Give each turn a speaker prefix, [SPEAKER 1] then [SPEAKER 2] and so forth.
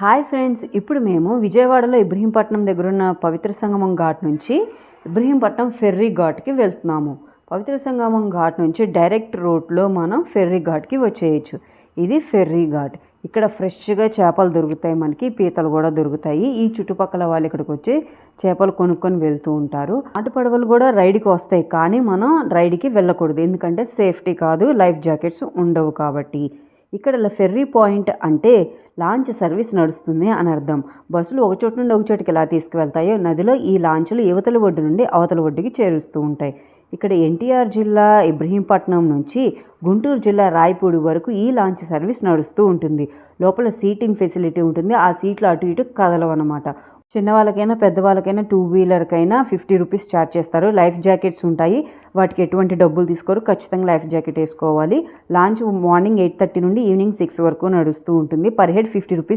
[SPEAKER 1] Hi friends ఇప్పుడు మేము విజయవాడలో ఇబ్రహీంపట్నం దగ్గర ఉన్న పవిత్ర సంగమం ఘాట్ నుంచి ఇబ్రహీంపట్నం ఫెర్రీ ఘాట్కి వెళ్తున్నాము. పవిత్ర సంగమం ఘాట్ నుంచి డైరెక్ట్ రోడ్లో మనం ఫెర్రీ ఘాట్కి వచ్చేయచ్చు. ఇది ఫెర్రీ ఘాట్. ఇక్కడ ఫ్రెష్గా చేపలు దొరుకుతాయి మనకి పీతలు కూడా దొరుకుతాయి. ఈ చుట్టుపక్కల వాళ్ళు ఇక్కడికి వచ్చి చేపలు కొనుక్కొని వెళ్తూ ఉంటారు. నాటు పడవలు కూడా రైడ్కి వస్తాయి కానీ మనం రైడ్కి వెళ్ళకూడదు. ఎందుకంటే సేఫ్టీ కాదు లైఫ్ జాకెట్స్ ఉండవు కాబట్టి. ఇక్కడ ఫెర్రీ పాయింట్ అంటే లాంచ్ సర్వీస్ నడుస్తుంది అని అర్థం. బస్సులు ఒక చోటు నుండి ఒక చోటుకి ఎలా తీసుకువెళ్తాయో నదిలో ఈ లాంచ్లు యువతల ఒడ్డు నుండి అవతల ఒడ్డుకి చేరుస్తూ ఉంటాయి. ఇక్కడ ఎన్టీఆర్ జిల్లా ఇబ్రహీంపట్నం నుంచి గుంటూరు జిల్లా రాయపూడి వరకు ఈ లాంచ్ సర్వీస్ నడుస్తూ ఉంటుంది. లోపల సీటింగ్ ఫెసిలిటీ ఉంటుంది. ఆ సీట్లు అటు ఇటు కదలవన్నమాట. చిన్నవాళ్ళకైనా పెద్దవాళ్ళకైనా టూ వీలర్కైనా ఫిఫ్టీ రూపీస్ ఛార్జ్ చేస్తారు. లైఫ్ జాకెట్స్ ఉంటాయి. వాటికి ఎటువంటి డబ్బులు తీసుకోరు. ఖచ్చితంగా లైఫ్ జాకెట్ వేసుకోవాలి. లాంచ్ మార్నింగ్ ఎయిట్ థర్టీ నుండి ఈవినింగ్ సిక్స్ వరకు నడుస్తూ ఉంటుంది. Per head fifty rupees